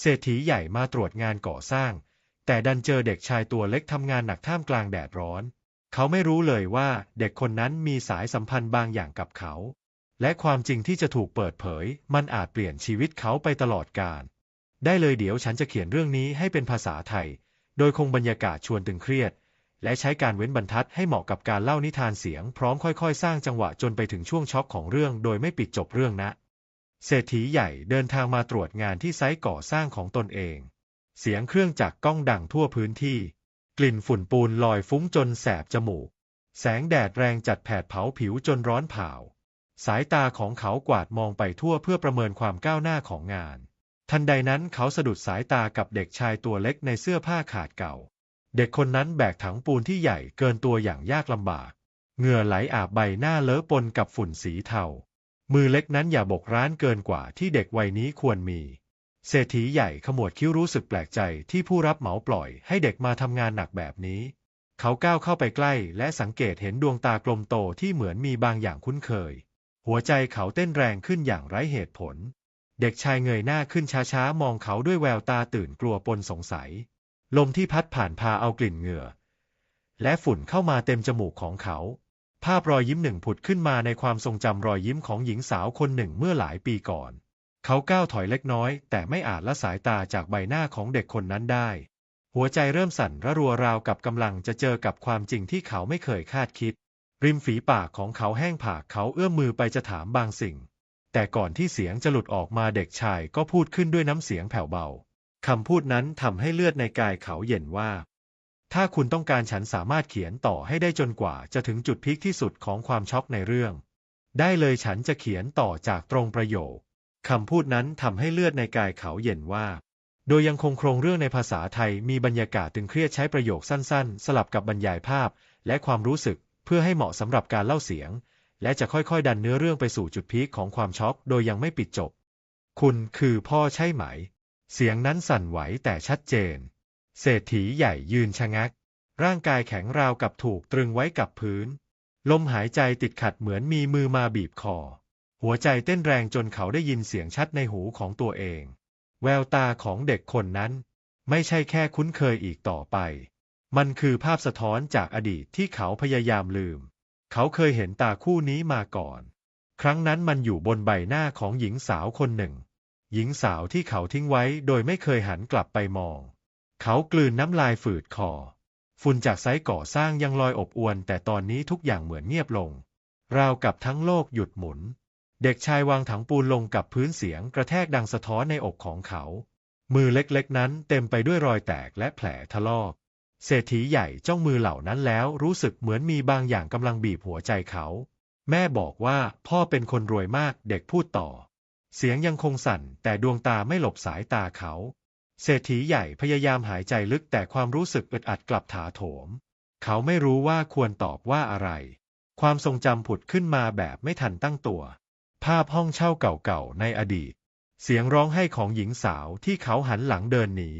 เศรษฐีใหญ่มาตรวจงานก่อสร้าง แต่ดันเจอเด็กชายตัวเล็กทำงานหนักท่ามกลางแดดร้อน เขาไม่รู้เลยว่าเด็กคนนั้นมีสายสัมพันธ์บางอย่างกับเขา และความจริงที่จะถูกเปิดเผย มันอาจเปลี่ยนชีวิตเขาไปตลอดกาลได้เลยเดี๋ยวฉันจะเขียนเรื่องนี้ให้เป็นภาษาไทย โดยคงบรรยากาศชวนตึงเครียด และใช้การเว้นบรรทัดให้เหมาะกับการเล่านิทานเสียง พร้อมค่อยๆ สร้างจังหวะจนไปถึงช่วงช็อกของเรื่อง โดยไม่ปิดจบเรื่องนะ เศรษฐีใหญ่เดินทางมาตรวจงานที่ไซต์ก่อสร้างของตนเอง เสียงเครื่องจักรก้องดังทั่วพื้นที่ กลิ่นฝุ่นปูนลอยฟุ้งจนแสบจมูก แสงแดดแรงจัดแผดเผาผิวจนร้อนเผา สายตาของเขากวาดมองไปทั่วเพื่อประเมินความก้าวหน้าของงาน ทันใดนั้นเขาสะดุดสายตากับเด็กชายตัวเล็กในเสื้อผ้าขาดเก่า เด็กคนนั้นแบกถังปูนที่ใหญ่เกินตัวอย่างยากลำบาก เหงื่อไหลอาบใบหน้าเลอะปนกับฝุ่นสีเทา มือเล็กนั้นอย่าบกร้านเกินกว่าที่เด็กวัยนี้ควรมี เศรษฐีใหญ่ขมวดคิ้วรู้สึกแปลกใจที่ผู้รับเหมาปล่อยให้เด็กมาทำงานหนักแบบนี้ เขาก้าวเข้าไปใกล้และสังเกตเห็นดวงตากลมโตที่เหมือนมีบางอย่างคุ้นเคย หัวใจเขาเต้นแรงขึ้นอย่างไร้เหตุผล เด็กชายเงยหน้าขึ้นช้าๆ มองเขาด้วยแววตาตื่นกลัวปนสงสัย ลมที่พัดผ่านพาเอากลิ่นเหงื่อ และฝุ่นเข้ามาเต็มจมูกของเขา ภาพรอยยิ้มหนึ่งผุดขึ้นมาในความทรงจำรอยยิ้มของหญิงสาวคนหนึ่งเมื่อหลายปีก่อน เขาก้าวถอยเล็กน้อย แต่ไม่อาจละสายตาจากใบหน้าของเด็กคนนั้นได้ หัวใจเริ่มสั่นระรัวราวกับกำลังจะเจอกับความจริงที่เขาไม่เคยคาดคิด ริมฝีปากของเขาแห้งผากเขาเอื้อมมือไปจะถามบางสิ่ง แต่ก่อนที่เสียงจะหลุดออกมาเด็กชายก็พูดขึ้นด้วยน้ำเสียงแผ่วเบาคำพูดนั้นทำให้เลือดในกายเขาเย็นว่า ถ้าคุณต้องการฉันสามารถเขียนต่อให้ได้จนกว่าจะถึงจุดพีคที่สุดของความช็อกในเรื่อง ได้เลยฉันจะเขียนต่อจากตรงประโยคคำพูดนั้นทำให้เลือดในกายเขาเย็นว่า โดยยังคงโครงเรื่องในภาษาไทยมีบรรยากาศตึงเครียดใช้ประโยคสั้นๆ สลับกับบรรยายภาพ และความรู้สึกเพื่อให้เหมาะสำหรับการเล่าเสียง และจะค่อยๆ ดันเนื้อเรื่องไปสู่จุดพีคของความช็อก โดยยังไม่ปิดจบ คุณคือพ่อใช่ไหม เสียงนั้นสั่นไหวแต่ชัดเจน เศรษฐีใหญ่ยืนชะงัก ร่างกายแข็งราวกับถูกตรึงไว้กับพื้น ลมหายใจติดขัดเหมือนมีมือมาบีบคอ หัวใจเต้นแรงจนเขาได้ยินเสียงชัดในหูของตัวเอง แววตาของเด็กคนนั้น ไม่ใช่แค่คุ้นเคยอีกต่อไป มันคือภาพสะท้อนจากอดีตที่เขาพยายามลืม เขาเคยเห็นตาคู่นี้มาก่อน ครั้งนั้นมันอยู่บนใบหน้าของหญิงสาวคนหนึ่ง หญิงสาวที่เขาทิ้งไว้โดยไม่เคยหันกลับไปมอง เขากลืนน้ำลายฝืดคอ ฝุ่นจากไซต์ก่อสร้างยังลอยอบอวน แต่ตอนนี้ทุกอย่างเหมือนเงียบลง ราวกับทั้งโลกหยุดหมุน เด็กชายวางถังปูนลงกับพื้นเสียงกระแทกดังสะท้อนในอกของเขา มือเล็กๆ นั้นเต็มไปด้วยรอยแตกและแผลทะลอก เศรษฐีใหญ่จ้องมือเหล่านั้นแล้วรู้สึกเหมือนมีบางอย่างกำลังบีบหัวใจเขา แม่บอกว่าพ่อเป็นคนรวยมากเด็กพูดต่อ เสียงยังคงสั่นแต่ดวงตาไม่หลบสายตาเขา เศรษฐีใหญ่พยายามหายใจลึกแต่ความรู้สึกอึดอัดกลับถาโถม เขาไม่รู้ว่าควรตอบว่าอะไร ความทรงจำผุดขึ้นมาแบบไม่ทันตั้งตัว ภาพห้องเช่าเก่าๆในอดีต เสียงร้องไห้ของหญิงสาวที่เขาหันหลังเดินหนี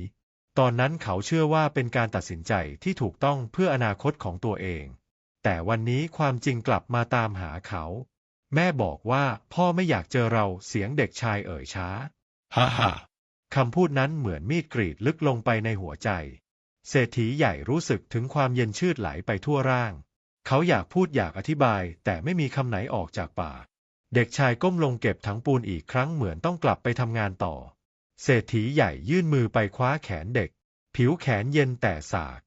ตอนนั้นเขาเชื่อว่าเป็นการตัดสินใจที่ถูกต้องเพื่ออนาคตของตัวเอง แต่วันนี้ความจริงกลับมาตามหาเขา แม่บอกว่าพ่อไม่อยากเจอเราเสียงเด็กชายเอ่ยช้า ฮ่าฮ่า คำพูดนั้นเหมือนมีดกรีดลึกลงไปในหัวใจ เศรษฐีใหญ่รู้สึกถึงความเย็นชืดไหลไปทั่วร่าง เขาอยากพูดอยากอธิบาย แต่ไม่มีคำไหนออกจากปากเด็กชายก้มลงเก็บถังปูนอีกครั้งเหมือนต้องกลับไปทำงานต่อ เศรษฐีใหญ่ยื่นมือไปคว้าแขนเด็ก ผิวแขนเย็นแต่สาก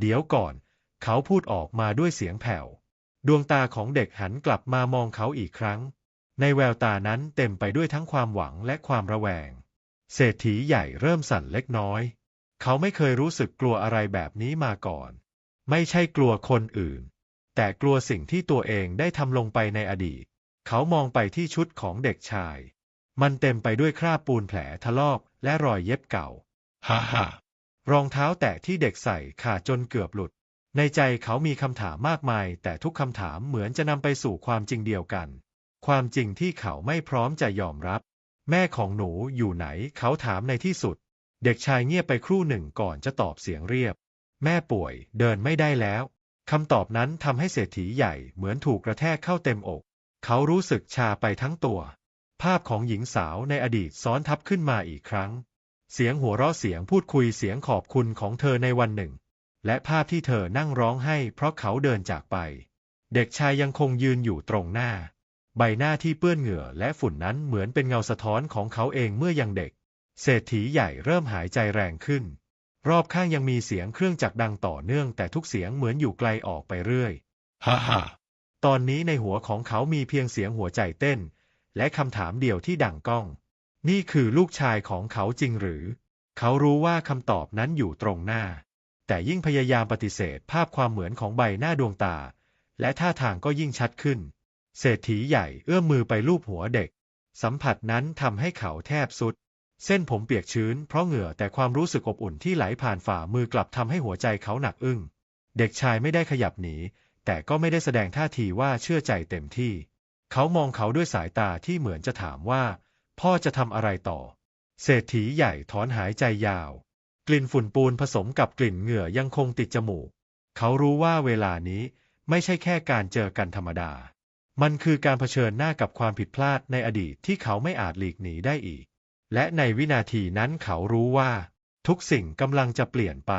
เดี๋ยวก่อน เขาพูดออกมาด้วยเสียงแผ่ว ดวงตาของเด็กหันกลับมามองเขาอีกครั้ง ในแววตานั้นเต็มไปด้วยทั้งความหวังและความระแวง เศรษฐีใหญ่เริ่มสั่นเล็กน้อย เขาไม่เคยรู้สึกกลัวอะไรแบบนี้มาก่อน ไม่ใช่กลัวคนอื่น แต่กลัวสิ่งที่ตัวเองได้ทำลงไปในอดีต เขามองไปที่ชุดของเด็กชาย มันเต็มไปด้วยคราบปูนแผลทะลอกและรอยเย็บเก่า ฮ่าฮ่ารองเท้าแตะที่เด็กใส่ขาดจนเกือบหลุด ในใจเขามีคำถามมากมาย แต่ทุกคำถามเหมือนจะนำไปสู่ความจริงเดียวกัน ความจริงที่เขาไม่พร้อมจะยอมรับ แม่ของหนูอยู่ไหนเขาถามในที่สุด เด็กชายเงียบไปครู่หนึ่งก่อนจะตอบเสียงเรียบ แม่ป่วยเดินไม่ได้แล้วคำตอบนั้นทำให้เศรษฐีใหญ่เหมือนถูกกระแทกเข้าเต็มอก เขารู้สึกชาไปทั้งตัว ภาพของหญิงสาวในอดีตซ้อนทับขึ้นมาอีกครั้ง เสียงหัวเราะเสียงพูดคุยเสียงขอบคุณของเธอในวันหนึ่ง และภาพที่เธอนั่งร้องไห้เพราะเขาเดินจากไป เด็กชายยังคงยืนอยู่ตรงหน้า ใบหน้าที่เปื้อนเหงื่อและฝุ่นนั้นเหมือนเป็นเงาสะท้อนของเขาเองเมื่อยังเด็ก เศรษฐีใหญ่เริ่มหายใจแรงขึ้น รอบข้างยังมีเสียงเครื่องจักรดังต่อเนื่องแต่ทุกเสียงเหมือนอยู่ไกลออกไปเรื่อย ฮ่าฮ่าตอนนี้ในหัวของเขามีเพียงเสียงหัวใจเต้น และคำถามเดียวที่ดังก้อง นี่คือลูกชายของเขาจริงหรือ เขารู้ว่าคำตอบนั้นอยู่ตรงหน้า แต่ยิ่งพยายามปฏิเสธภาพความเหมือนของใบหน้าดวงตา และท่าทางก็ยิ่งชัดขึ้น เศรษฐีใหญ่เอื้อมมือไปลูบหัวเด็ก สัมผัสนั้นทำให้เขาแทบสุด เส้นผมเปียกชื้นเพราะเหงื่อแต่ความรู้สึกอบอุ่นที่ไหลผ่านฝ่ามือกลับทำให้หัวใจเขาหนักอึ้ง เด็กชายไม่ได้ขยับหนี แต่ก็ไม่ได้แสดงท่าทีว่าเชื่อใจเต็มที่ เขามองเขาด้วยสายตาที่เหมือนจะถามว่า พ่อจะทำอะไรต่อ เศรษฐีใหญ่ถอนหายใจยาว กลิ่นฝุ่นปูนผสมกับกลิ่นเหงื่อยังคงติดจมูก เขารู้ว่าเวลานี้ไม่ใช่แค่การเจอกันธรรมดา มันคือการเผชิญหน้ากับความผิดพลาดในอดีตที่เขาไม่อาจหลีกหนีได้อีก และในวินาทีนั้นเขารู้ว่า ทุกสิ่งกำลังจะเปลี่ยนไป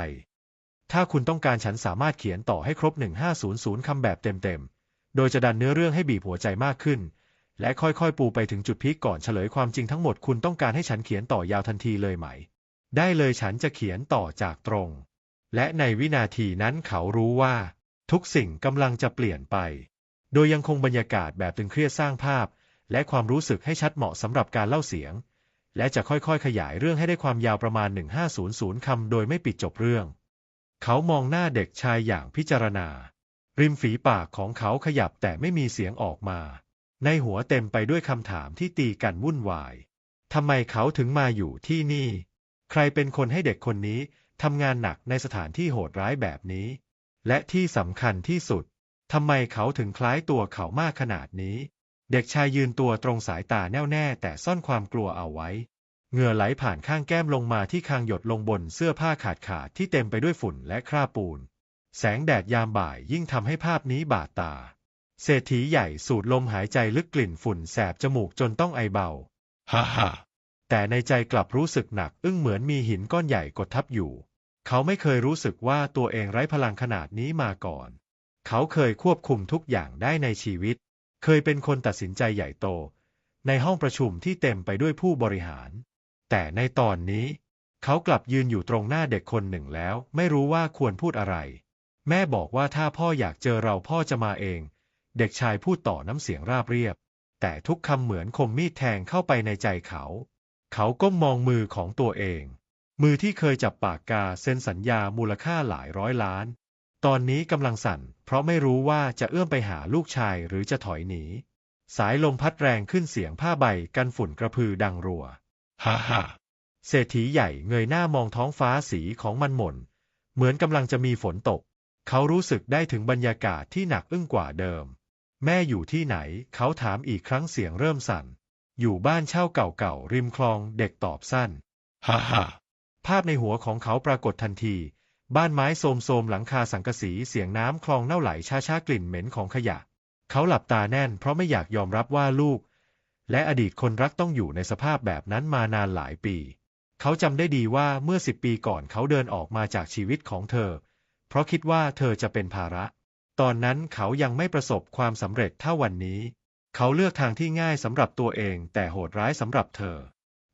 ถ้าคุณต้องการฉันสามารถเขียนต่อให้ครบ 1500คำแบบเต็มๆ โดยจะดันเนื้อเรื่องให้บีบหัวใจมากขึ้น และค่อยๆ ปูไปถึงจุดพีคก่อนเฉลยความจริงทั้งหมดคุณต้องการให้ฉันเขียนต่อยาวทันทีเลยไหม ได้เลยฉันจะเขียนต่อจากตรง และในวินาทีนั้นเขารู้ว่า ทุกสิ่งกำลังจะเปลี่ยนไป โดยยังคงบรรยากาศแบบตึงเครียดสร้างภาพ และความรู้สึกให้ชัดเหมาะสำหรับการเล่าเสียง และจะค่อยๆ ขยายเรื่องให้ได้ความยาวประมาณ 1500 คำโดยไม่ปิดจบเรื่อง เขามองหน้าเด็กชายอย่างพิจารณา ริมฝีปากของเขาขยับแต่ไม่มีเสียงออกมา ในหัวเต็มไปด้วยคำถามที่ตีกันวุ่นวายทำไมเขาถึงมาอยู่ที่นี่ ใครเป็นคนให้เด็กคนนี้ทำงานหนักในสถานที่โหดร้ายแบบนี้ และที่สำคัญที่สุด ทำไมเขาถึงคล้ายตัวเขามากขนาดนี้ เด็กชายยืนตัวตรงสายตาแน่วแน่แต่ซ่อนความกลัวเอาไว้ เหงื่อไหลผ่านข้างแก้มลงมาที่คางหยดลงบนเสื้อผ้าขาดขาดที่เต็มไปด้วยฝุ่นและคราบปูน แสงแดดยามบ่ายยิ่งทำให้ภาพนี้บาดตา เศรษฐีใหญ่สูดลมหายใจลึกกลิ่นฝุ่นแสบจมูกจนต้องไอเบา ฮ่าฮ่าแต่ในใจกลับรู้สึกหนักอึ้งเหมือนมีหินก้อนใหญ่กดทับอยู่ เขาไม่เคยรู้สึกว่าตัวเองไร้พลังขนาดนี้มาก่อน เขาเคยควบคุมทุกอย่างได้ในชีวิต เคยเป็นคนตัดสินใจใหญ่โต ในห้องประชุมที่เต็มไปด้วยผู้บริหาร แต่ในตอนนี้ เขากลับยืนอยู่ตรงหน้าเด็กคนหนึ่งแล้ว ไม่รู้ว่าควรพูดอะไร แม่บอกว่าถ้าพ่ออยากเจอเราพ่อจะมาเอง เด็กชายพูดต่อน้ำเสียงราบเรียบ แต่ทุกคำเหมือนคมมีดแทงเข้าไปในใจเขา เขาก้มมองมือของตัวเองมือที่เคยจับปากกาเซ็นสัญญามูลค่าหลายร้อยล้าน ตอนนี้กำลังสั่น เพราะไม่รู้ว่าจะเอื้อมไปหาลูกชายหรือจะถอยหนี สายลมพัดแรงขึ้นเสียงผ้าใบกันฝุ่นกระพือดังรัว ฮ่าฮ่าเศรษฐีใหญ่เงยหน้ามองท้องฟ้าสีของมันหม่น เหมือนกำลังจะมีฝนตก เขารู้สึกได้ถึงบรรยากาศที่หนักอึ้งกว่าเดิม แม่อยู่ที่ไหน เขาถามอีกครั้งเสียงเริ่มสั่น อยู่บ้านเช่าเก่าๆริมคลองเด็กตอบสั้น ฮ่าฮ่าภาพในหัวของเขาปรากฏทันที บ้านไม้โสมๆหลังคาสังกะสีเสียงน้ำคลองเน่าไหลช้าๆกลิ่นเหม็นของขยะ เขาหลับตาแน่นเพราะไม่อยากยอมรับว่าลูก และอดีตคนรักต้องอยู่ในสภาพแบบนั้นมานานหลายปี เขาจำได้ดีว่าเมื่อสิบปีก่อนเขาเดินออกมาจากชีวิตของเธอ เพราะคิดว่าเธอจะเป็นภาระ ตอนนั้นเขายังไม่ประสบความสำเร็จเท่าวันนี้ เขาเลือกทางที่ง่ายสำหรับตัวเองแต่โหดร้ายสำหรับเธอ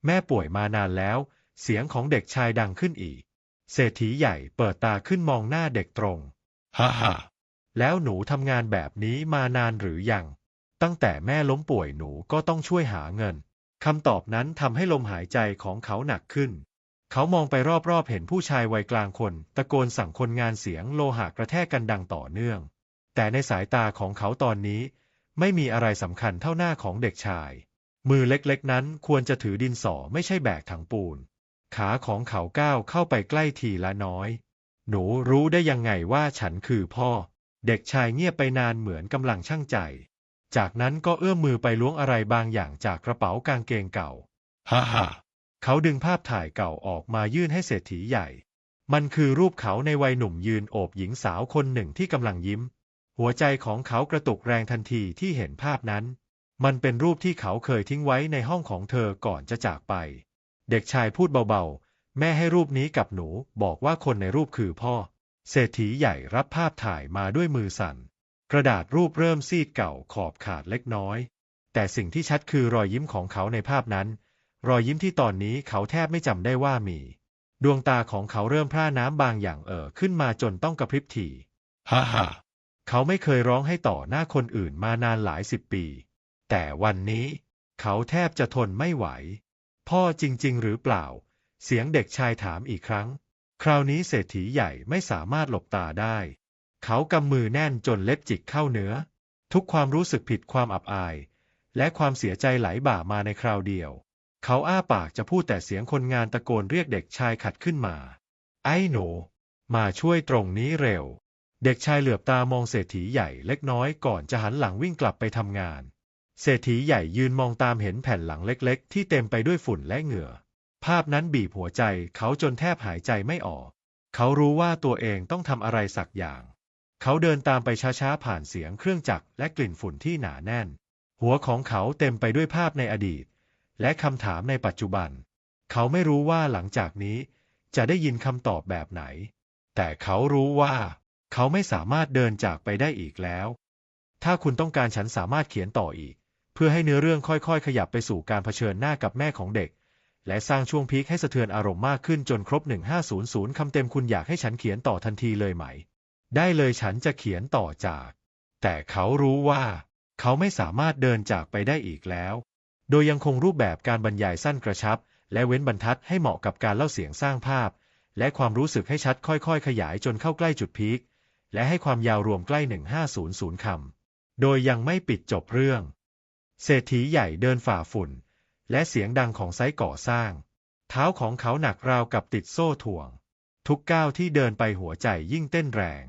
แม่ป่วยมานานแล้ว เสียงของเด็กชายดังขึ้นอีก เศรษฐีใหญ่เปิดตาขึ้นมองหน้าเด็กตรง ฮ่าฮ่าแล้วหนูทำงานแบบนี้มานานหรือยัง ตั้งแต่แม่ล้มป่วยหนูก็ต้องช่วยหาเงิน คำตอบนั้นทำให้ลมหายใจของเขาหนักขึ้น เขามองไปรอบๆ เห็นผู้ชายวัยกลางคน ตะโกนสั่งคนงานเสียงโลหะกระแทกกันดังต่อเนื่อง แต่ในสายตาของเขาตอนนี้ ไม่มีอะไรสำคัญเท่าหน้าของเด็กชาย มือเล็กๆ นั้นควรจะถือดินสอไม่ใช่แบกถังปูน ขาของเขาก้าวเข้าไปใกล้ทีละน้อย หนูรู้ได้ยังไงว่าฉันคือพ่อ เด็กชายเงียบไปนานเหมือนกำลังช่างใจ จากนั้นก็เอื้อมมือไปล้วงอะไรบางอย่างจากกระเป๋ากางเกงเก่า ฮ่าฮ่าเขาดึงภาพถ่ายเก่าออกมายื่นให้เศรษฐีใหญ่ มันคือรูปเขาในวัยหนุ่มยืนโอบหญิงสาวคนหนึ่งที่กำลังยิ้ม หัวใจของเขากระตุกแรงทันทีที่เห็นภาพนั้น มันเป็นรูปที่เขาเคยทิ้งไว้ในห้องของเธอก่อนจะจากไป เด็กชายพูดเบาแม่ให้รูปนี้กับหนู บอกว่าคนในรูปคือพ่อ เศรษฐีใหญ่รับภาพถ่ายมาด้วยมือสั่น กระดาษรูปเริ่มซีดเก่าขอบขาดเล็กน้อย แต่สิ่งที่ชัดคือรอยยิ้มของเขาในภาพนั้น รอยยิ้มที่ตอนนี้เขาแทบไม่จำได้ว่ามี ดวงตาของเขาเริ่มพร่าน้ำบางอย่างเอ่อขึ้นมาจนต้องกระพริบถี่ฮ่าฮ่าเขาไม่เคยร้องให้ต่อหน้าคนอื่นมานานหลายสิบปี แต่วันนี้ เขาแทบจะทนไม่ไหว พ่อจริง ๆ หรือเปล่า เสียงเด็กชายถามอีกครั้ง คราวนี้เศรษฐีใหญ่ไม่สามารถหลบตาได้ เขากำมือแน่นจนเล็บจิกเข้าเนื้อ ทุกความรู้สึกผิดความอับอาย และความเสียใจไหลบ่ามาในคราวเดียว เขาอ้าปากจะพูดแต่เสียงคนงานตะโกนเรียกเด็กชายขัดขึ้นมา ไอ้หนู มาช่วยตรงนี้เร็ว เด็กชายเหลือบตามองเศรษฐีใหญ่เล็กน้อยก่อนจะหันหลังวิ่งกลับไปทำงาน เศรษฐีใหญ่ยืนมองตามเห็นแผ่นหลังเล็กๆ ที่เต็มไปด้วยฝุ่นและเหงื่อ ภาพนั้นบีบหัวใจเขาจนแทบหายใจไม่ออก เขารู้ว่าตัวเองต้องทำอะไรสักอย่าง เขาเดินตามไปช้าๆผ่านเสียงเครื่องจักรและกลิ่นฝุ่นที่หนาแน่น หัวของเขาเต็มไปด้วยภาพในอดีต และคำถามในปัจจุบัน เขาไม่รู้ว่าหลังจากนี้ จะได้ยินคำตอบแบบไหน แต่เขารู้ว่า เขาไม่สามารถเดินจากไปได้อีกแล้ว ถ้าคุณต้องการฉันสามารถเขียนต่ออีก เพื่อให้เนื้อเรื่องค่อยๆ ขยับไปสู่การเผชิญหน้ากับแม่ของเด็ก และสร้างช่วงพีคให้สะเทือนอารมณ์มากขึ้นจนครบ 1500 คำเต็มคุณอยากให้ฉันเขียนต่อทันทีเลยไหม ได้เลยฉันจะเขียนต่อจาก แต่เขารู้ว่า เขาไม่สามารถเดินจากไปได้อีกแล้ว โดยยังคงรูปแบบการบรรยายสั้นกระชับ และเว้นบรรทัดให้เหมาะกับการเล่าเสียงสร้างภาพ และความรู้สึกให้ชัดค่อยๆ ขยายจนเข้าใกล้จุดพีคและให้ความยาวรวมใกล้ 1500 คำ โดยยังไม่ปิดจบเรื่อง เศรษฐีใหญ่เดินฝ่าฝุ่น และเสียงดังของไซต์ก่อสร้าง เท้าของเขาหนักราวกับติดโซ่ถ่วง ทุกก้าวที่เดินไปหัวใจยิ่งเต้นแรง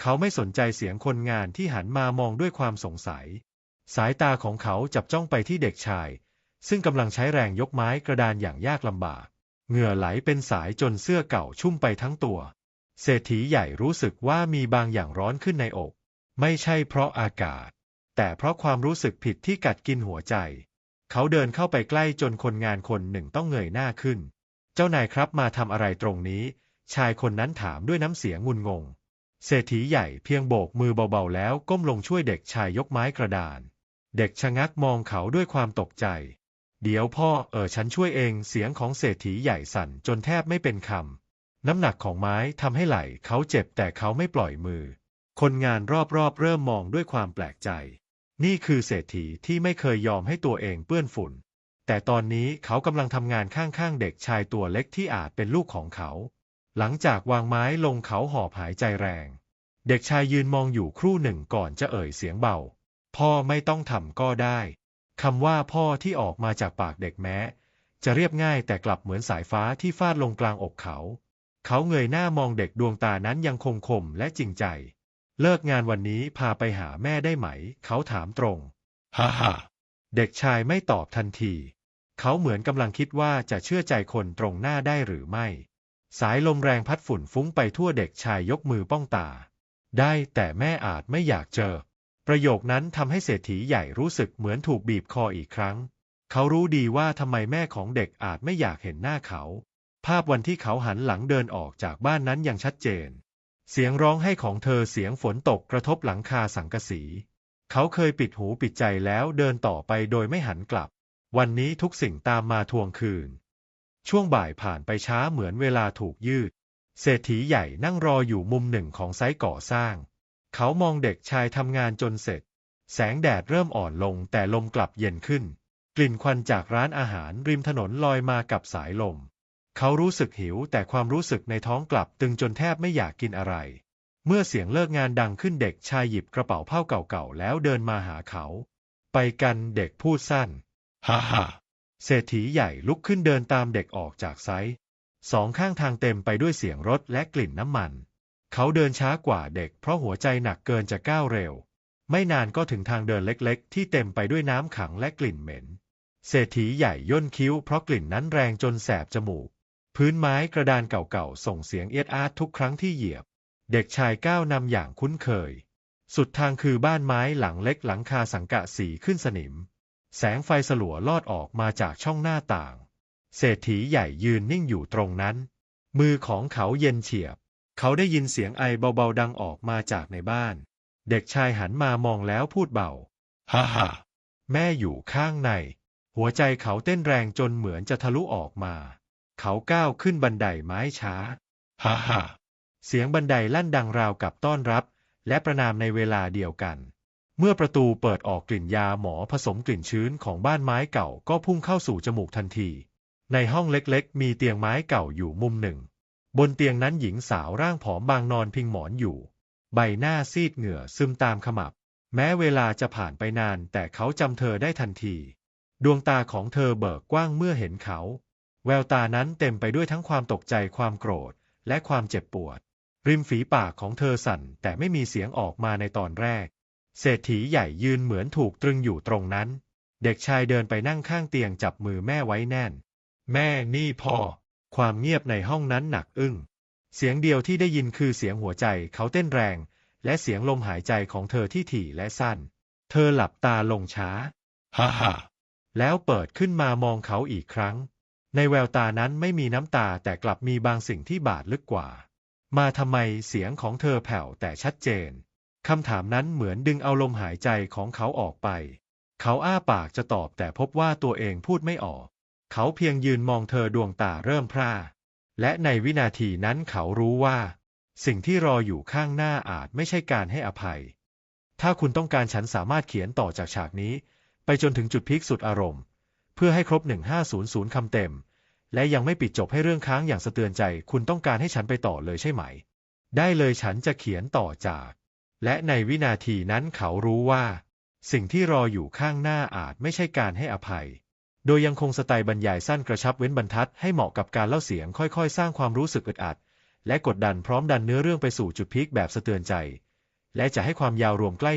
เขาไม่สนใจเสียงคนงานที่หันมามองด้วยความสงสัย สายตาของเขาจับจ้องไปที่เด็กชาย ซึ่งกำลังใช้แรงยกไม้กระดานอย่างยากลำบาก เหงื่อไหลเป็นสายจนเสื้อเก่าชุ่มไปทั้งตัว เศรษฐีใหญ่รู้สึกว่ามีบางอย่างร้อนขึ้นในอก ไม่ใช่เพราะอากาศ แต่เพราะความรู้สึกผิดที่กัดกินหัวใจ เขาเดินเข้าไปใกล้จนคนงานคนหนึ่งต้องเงยหน้าขึ้น เจ้านายครับมาทำอะไรตรงนี้ ชายคนนั้นถามด้วยน้ำเสียงงุนงง เศรษฐีใหญ่เพียงโบกมือเบาๆแล้วก้มลงช่วยเด็กชายยกไม้กระดาน เด็กชะงักมองเขาด้วยความตกใจ เดี๋ยวพ่อเออฉันช่วยเองเสียงของเศรษฐีใหญ่สั่นจนแทบไม่เป็นคำน้ำหนักของไม้ทำให้ไหล่เขาเจ็บแต่เขาไม่ปล่อยมือ คนงานรอบๆเริ่มมองด้วยความแปลกใจ นี่คือเศรษฐีที่ไม่เคยยอมให้ตัวเองเปื้อนฝุ่น แต่ตอนนี้เขากำลังทำงานข้างๆเด็กชายตัวเล็กที่อาจเป็นลูกของเขา หลังจากวางไม้ลงเขาหอบหายใจแรง เด็กชายยืนมองอยู่ครู่หนึ่งก่อนจะเอ่ยเสียงเบา พ่อไม่ต้องทำก็ได้คำว่าพ่อที่ออกมาจากปากเด็กแม้ จะเรียบง่ายแต่กลับเหมือนสายฟ้าที่ฟาดลงกลางอกเขา เขาเงยหน้ามองเด็กดวงตานั้นยังคงคมและจริงใจ เลิกงานวันนี้พาไปหาแม่ได้ไหม เขาถามตรง ฮ่าฮ่าเด็กชายไม่ตอบทันที เขาเหมือนกำลังคิดว่าจะเชื่อใจคนตรงหน้าได้หรือไม่ สายลมแรงพัดฝุ่นฟุ้งไปทั่วเด็กชายยกมือป้องตา ได้แต่แม่อาจไม่อยากเจอ ประโยคนั้นทำให้เศรษฐีใหญ่รู้สึกเหมือนถูกบีบคออีกครั้ง เขารู้ดีว่าทำไมแม่ของเด็กอาจไม่อยากเห็นหน้าเขา ภาพวันที่เขาหันหลังเดินออกจากบ้านนั้นยังชัดเจน เสียงร้องไห้ของเธอเสียงฝนตกกระทบหลังคาสังกะสี เขาเคยปิดหูปิดใจแล้วเดินต่อไปโดยไม่หันกลับ วันนี้ทุกสิ่งตามมาทวงคืน ช่วงบ่ายผ่านไปช้าเหมือนเวลาถูกยืด เศรษฐีใหญ่นั่งรออยู่มุมหนึ่งของไซต์ก่อสร้าง เขามองเด็กชายทำงานจนเสร็จ แสงแดดเริ่มอ่อนลงแต่ลมกลับเย็นขึ้น กลิ่นควันจากร้านอาหารริมถนนลอยมากับสายลม เขารู้สึกหิวแต่ความรู้สึกในท้องกลับตึงจนแทบไม่อยากกินอะไร เมื่อเสียงเลิกงานดังขึ้นเด็กชายหยิบกระเป๋าผ้าเก่าๆแล้วเดินมาหาเขา ไปกันเด็กพูดสั้น ฮ่าฮ่าเศรษฐีใหญ่ลุกขึ้นเดินตามเด็กออกจากไซต์สองข้างทางเต็มไปด้วยเสียงรถและกลิ่นน้ำมัน เขาเดินช้ากว่าเด็กเพราะหัวใจหนักเกินจะก้าวเร็ว ไม่นานก็ถึงทางเดินเล็กๆ ที่เต็มไปด้วยน้ำขังและกลิ่นเหม็น เศรษฐีใหญ่ย่นคิ้วเพราะกลิ่นนั้นแรงจนแสบจมูก พื้นไม้กระดานเก่าๆส่งเสียงเอียดอาร์ตทุกครั้งที่เหยียบ เด็กชายก้าวนำอย่างคุ้นเคย สุดทางคือบ้านไม้หลังเล็กหลังคาสังกะสีขึ้นสนิม แสงไฟสลัวลอดออกมาจากช่องหน้าต่าง เศรษฐีใหญ่ยืนนิ่งอยู่ตรงนั้น มือของเขาเย็นเฉียบ เขาได้ยินเสียงไอเบาๆดังออกมาจากในบ้าน เด็กชายหันมามองแล้วพูดเบาฮ่าฮ่าแม่อยู่ข้างใน หัวใจเขาเต้นแรงจนเหมือนจะทะลุออกมา เขาก้าวขึ้นบันไดไม้ช้า ฮ่าฮ่าเสียงบันไดลั่นดังราวกับต้อนรับ และประนามในเวลาเดียวกัน เมื่อประตูเปิดออกกลิ่นยาหมอผสมกลิ่นชื้นของบ้านไม้เก่าก็พุ่งเข้าสู่จมูกทันที ในห้องเล็กๆ มีเตียงไม้เก่าอยู่มุมหนึ่ง บนเตียงนั้นหญิงสาวร่างผอมบางนอนพิงหมอนอยู่ ใบหน้าซีดเหงื่อซึมตามขมับ แม้เวลาจะผ่านไปนานแต่เขาจำเธอได้ทันที ดวงตาของเธอเบิกกว้างเมื่อเห็นเขา แววตานั้นเต็มไปด้วยทั้งความตกใจความโกรธ และความเจ็บปวด ริมฝีปากของเธอสั่นแต่ไม่มีเสียงออกมาในตอนแรก เศรษฐีใหญ่ยืนเหมือนถูกตรึงอยู่ตรงนั้น เด็กชายเดินไปนั่งข้างเตียงจับมือแม่ไว้แน่น แม่นี่พ่อความเงียบในห้องนั้นหนักอึ้ง เสียงเดียวที่ได้ยินคือเสียงหัวใจเขาเต้นแรง และเสียงลมหายใจของเธอที่ถี่และสั้น เธอหลับตาลงช้า ฮ่าฮ่าแล้วเปิดขึ้นมามองเขาอีกครั้ง ในแววตานั้นไม่มีน้ำตาแต่กลับมีบางสิ่งที่บาดลึกกว่า มาทำไมเสียงของเธอแผ่วแต่ชัดเจนคำถามนั้นเหมือนดึงเอาลมหายใจของเขาออกไป เขาอ้าปากจะตอบแต่พบว่าตัวเองพูดไม่ออก เขาเพียงยืนมองเธอดวงตาเริ่มพร่า และในวินาทีนั้นเขารู้ว่า สิ่งที่รออยู่ข้างหน้าอาจไม่ใช่การให้อภัย ถ้าคุณต้องการฉันสามารถเขียนต่อจากฉากนี้ ไปจนถึงจุดพีคสุดอารมณ์ เพื่อให้ครบ 1500 คำเต็ม และยังไม่ปิดจบให้เรื่องค้างอย่างสะเตือนใจ คุณต้องการให้ฉันไปต่อเลยใช่ไหม ได้เลยฉันจะเขียนต่อจาก และในวินาทีนั้นเขารู้ว่า สิ่งที่รออยู่ข้างหน้าอาจไม่ใช่การให้อภัย โดยยังคงสไตล์บรรยายสั้นกระชับเว้นบรรทัดให้เหมาะกับการเล่าเสียงค่อยๆ สร้างความรู้สึกอึดอัด และกดดันพร้อมดันเนื้อเรื่องไปสู่จุดพีคแบบสะเตือนใจ และจะให้ความยาวรวมใกล้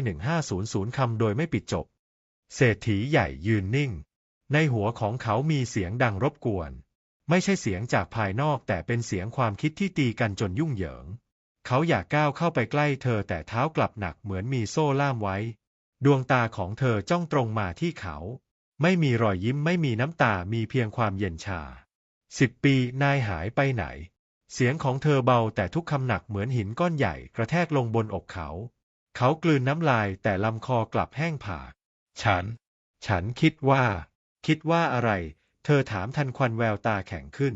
1500 คำโดยไม่ปิดจบ เศรษฐีใหญ่ยืนนิ่ง ในหัวของเขามีเสียงดังรบกวน ไม่ใช่เสียงจากภายนอกแต่เป็นเสียงความคิดที่ตีกันจนยุ่งเหยิง เขาอยากก้าวเข้าไปใกล้เธอแต่เท้ากลับหนักเหมือนมีโซ่ล่ามไว้ ดวงตาของเธอจ้องตรงมาที่เขา ไม่มีรอยยิ้มไม่มีน้ำตามีเพียงความเย็นชาสิบปีนายหายไปไหน เสียงของเธอเบาแต่ทุกคำหนักเหมือนหินก้อนใหญ่กระแทกลงบนอกเขา เขากลืนน้ำลายแต่ลำคอกลับแห้งผาก ฉัน ฉันคิดว่า คิดว่าอะไร เธอถามทันควันแววตาแข็งขึ้น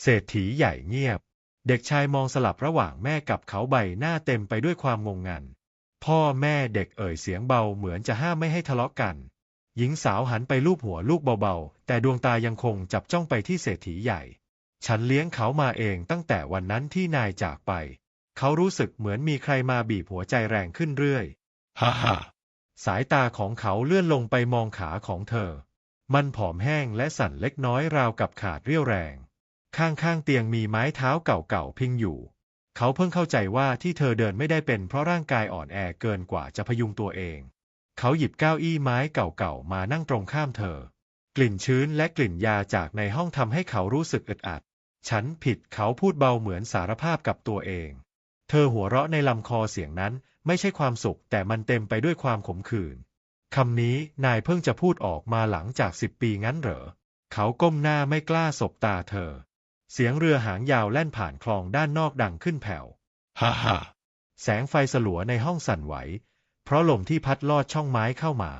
เศรษฐีใหญ่เงียบ เด็กชายมองสลับระหว่างแม่กับเขาใบหน้าเต็มไปด้วยความงงงัน พ่อแม่เด็กเอ่ยเสียงเบาเหมือนจะห้ามไม่ให้ทะเลาะกัน หญิงสาวหันไปลูบหัวลูกเบาๆ แต่ดวงตายังคงจับจ้องไปที่เศรษฐีใหญ่ ฉันเลี้ยงเขามาเองตั้งแต่วันนั้นที่นายจากไป เขารู้สึกเหมือนมีใครมาบีบหัวใจแรงขึ้นเรื่อย ฮ่าฮ่าสายตาของเขาเลื่อนลงไปมองขาของเธอ มันผอมแห้งและสั่นเล็กน้อยราวกับขาดเรี่ยวแรง ข้างๆเตียงมีไม้เท้าเก่าๆพิงอยู่ เขาเพิ่งเข้าใจว่าที่เธอเดินไม่ได้เป็นเพราะร่างกายอ่อนแอเกินกว่าจะพยุงตัวเอง เขาหยิบเก้าอี้ไม้เก่าๆมานั่งตรงข้ามเธอ กลิ่นชื้นและกลิ่นยาจากในห้องทำให้เขารู้สึกอึดอัด ฉันผิดเขาพูดเบาเหมือนสารภาพกับตัวเอง เธอหัวเราะในลำคอเสียงนั้นไม่ใช่ความสุขแต่มันเต็มไปด้วยความขมขื่น คำนี้นายเพิ่งจะพูดออกมาหลังจากสิบปีงั้นเหรอ เขาก้มหน้าไม่กล้าสบตาเธอ เสียงเรือหางยาวแล่นผ่านคลองด้านนอกดังขึ้นแผ่ว ฮ่าฮ่าแสงไฟสลัวในห้องสั่นไหว เพราะลมที่พัดลอดช่องไม้เข้ามา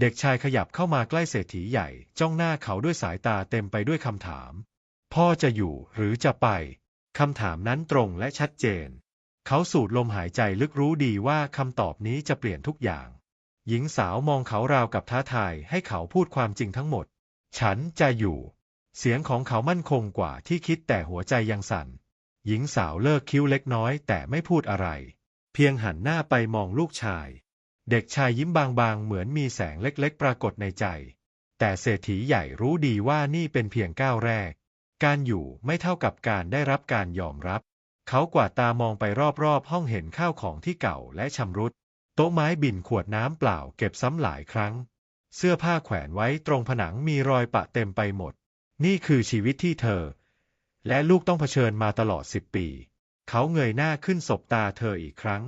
เด็กชายขยับเข้ามาใกล้เศรษฐีใหญ่ จ้องหน้าเขาด้วยสายตาเต็มไปด้วยคำถาม พ่อจะอยู่หรือจะไป คำถามนั้นตรงและชัดเจน เขาสูดลมหายใจลึกรู้ดีว่าคำตอบนี้จะเปลี่ยนทุกอย่าง หญิงสาวมองเขาราวกับท้าทายให้เขาพูดความจริงทั้งหมด ฉันจะอยู่ เสียงของเขามั่นคงกว่าที่คิดแต่หัวใจยังสั่น หญิงสาวเลิกคิ้วเล็กน้อยแต่ไม่พูดอะไร เพียงหันหน้าไปมองลูกชาย เด็กชายยิ้มบางๆ เหมือนมีแสงเล็กๆ ปรากฏในใจ แต่เศรษฐีใหญ่รู้ดีว่านี่เป็นเพียงก้าวแรก การอยู่ไม่เท่ากับการได้รับการยอมรับ เขากวาดตามองไปรอบๆ ห้องเห็นข้าวของที่เก่าและชำรุด โต๊ะไม้บินขวดน้ำเปล่าเก็บซ้ำหลายครั้ง เสื้อผ้าแขวนไว้ตรงผนังมีรอยปะเต็มไปหมด นี่คือชีวิตที่เธอ และลูกต้องเผชิญมาตลอดสิบปี เขาเงยหน้าขึ้นสบตาเธออีกครั้ง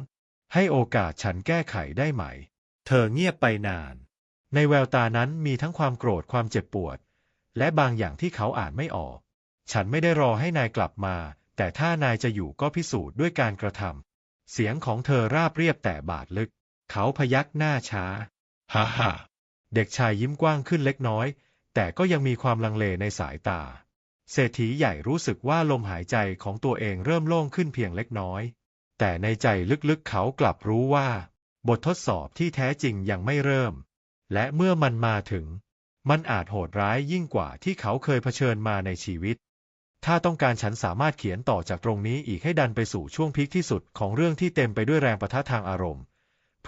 ให้โอกาสฉันแก้ไขได้ไหม เธอเงียบไปนาน ในแววตานั้นมีทั้งความโกรธความเจ็บปวด และบางอย่างที่เขาอ่านไม่ออก ฉันไม่ได้รอให้นายกลับมา แต่ถ้านายจะอยู่ก็พิสูจน์ด้วยการกระทำเสียงของเธอราบเรียบแต่บาดลึก เขาพยักหน้าช้า ฮ่าฮ่าเด็กชายยิ้มกว้างขึ้นเล็กน้อย แต่ก็ยังมีความลังเลในสายตา เศรษฐีใหญ่รู้สึกว่าลมหายใจของตัวเองเริ่มโล่งขึ้นเพียงเล็กน้อย แต่ในใจลึกๆเขากลับรู้ว่า บททดสอบที่แท้จริงยังไม่เริ่ม และเมื่อมันมาถึง มันอาจโหดร้ายยิ่งกว่าที่เขาเคยเผชิญมาในชีวิตถ้าต้องการฉันสามารถเขียนต่อจากตรงนี้อีกให้ดันไปสู่ช่วงพีคที่สุดของเรื่องที่เต็มไปด้วยแรงประทะทางอารมณ์เ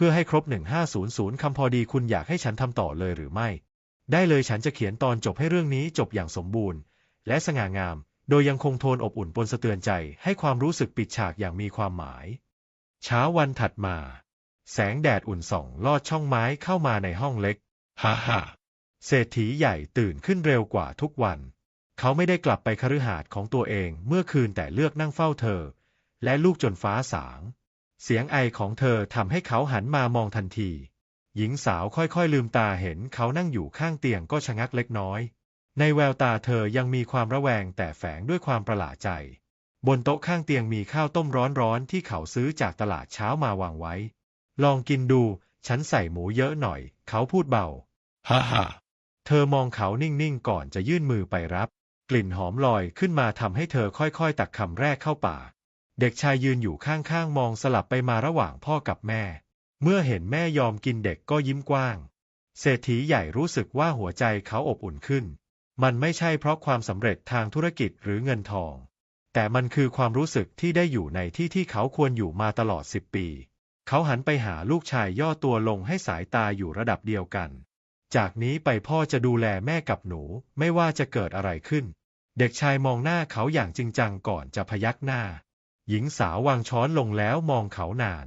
พื่อให้ครบ 1500 คำพอดีคุณอยากให้ฉันทำต่อเลยหรือไม่ ได้เลยฉันจะเขียนตอนจบให้เรื่องนี้จบอย่างสมบูรณ์ และสง่างาม โดยยังคงโทนอบอุ่นปนสะเตือนใจ ให้ความรู้สึกปิดฉากอย่างมีความหมาย เช้าวันถัดมา แสงแดดอุ่นส่อง ลอดช่องไม้เข้ามาในห้องเล็ก ฮ่าฮ่าเศรษฐีใหญ่ตื่นขึ้นเร็วกว่าทุกวัน เขาไม่ได้กลับไปคฤหาสน์ของตัวเองเมื่อคืนแต่เลือกนั่งเฝ้าเธอ และลูกจนฟ้าสาง เสียงไอของเธอทำให้เขาหันมามองทันที หญิงสาวค่อยๆลืมตาเห็นเขานั่งอยู่ข้างเตียงก็ชะงักเล็กน้อย ในแววตาเธอยังมีความระแวงแต่แฝงด้วยความประหลาดใจ บนโต๊ะข้างเตียงมีข้าวต้มร้อนๆที่เขาซื้อจากตลาดเช้ามาวางไว้ ลองกินดู ฉันใส่หมูเยอะหน่อย เขาพูดเบา ฮ่าฮ่าเธอมองเขานิ่งๆก่อนจะยื่นมือไปรับ กลิ่นหอมลอยขึ้นมาทำให้เธอค่อยๆ ตักคำแรกเข้าปาก เด็กชายยืนอยู่ข้างๆ มองสลับไปมาระหว่างพ่อกับแม่ เมื่อเห็นแม่ยอมกินเด็กก็ยิ้มกว้าง เศรษฐีใหญ่รู้สึกว่าหัวใจเขาอบอุ่นขึ้น มันไม่ใช่เพราะความสำเร็จทางธุรกิจหรือเงินทอง แต่มันคือความรู้สึกที่ได้อยู่ในที่ที่เขาควรอยู่มาตลอดสิบปี เขาหันไปหาลูกชายย่อตัวลงให้สายตาอยู่ระดับเดียวกัน จากนี้ไปพ่อจะดูแลแม่กับหนูไม่ว่าจะเกิดอะไรขึ้น เด็กชายมองหน้าเขาอย่างจริงจังก่อนจะพยักหน้า หญิงสาววางช้อนลงแล้วมองเขานาน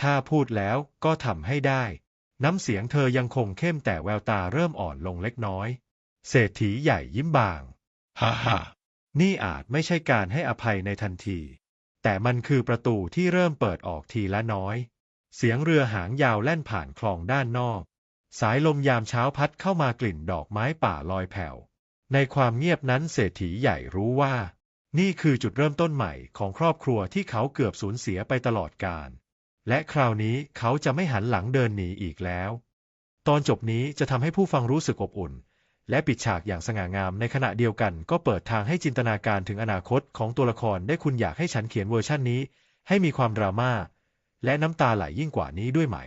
ถ้าพูดแล้วก็ทำให้ได้ น้ำเสียงเธอยังคงเข้มแต่แววตาเริ่มอ่อนลงเล็กน้อย เศรษฐีใหญ่ยิ้มบาง ฮ่าฮ่านี่อาจไม่ใช่การให้อภัยในทันที แต่มันคือประตูที่เริ่มเปิดออกทีละน้อย เสียงเรือหางยาวแล่นผ่านคลองด้านนอก สายลมยามเช้าพัดเข้ามากลิ่นดอกไม้ป่าลอยแผ่ว ในความเงียบนั้นเศรษฐีใหญ่รู้ว่า นี่คือจุดเริ่มต้นใหม่ของครอบครัวที่เขาเกือบสูญเสียไปตลอดกาล และคราวนี้เขาจะไม่หันหลังเดินหนีอีกแล้ว ตอนจบนี้จะทำให้ผู้ฟังรู้สึกอบอุ่น และปิดฉากอย่างสง่างามในขณะเดียวกันก็เปิดทางให้จินตนาการถึงอนาคตของตัวละครได้คุณอยากให้ฉันเขียนเวอร์ชั่นนี้ ให้มีความดราม่าและน้ำตาไหลยิ่งกว่านี้ด้วยไหม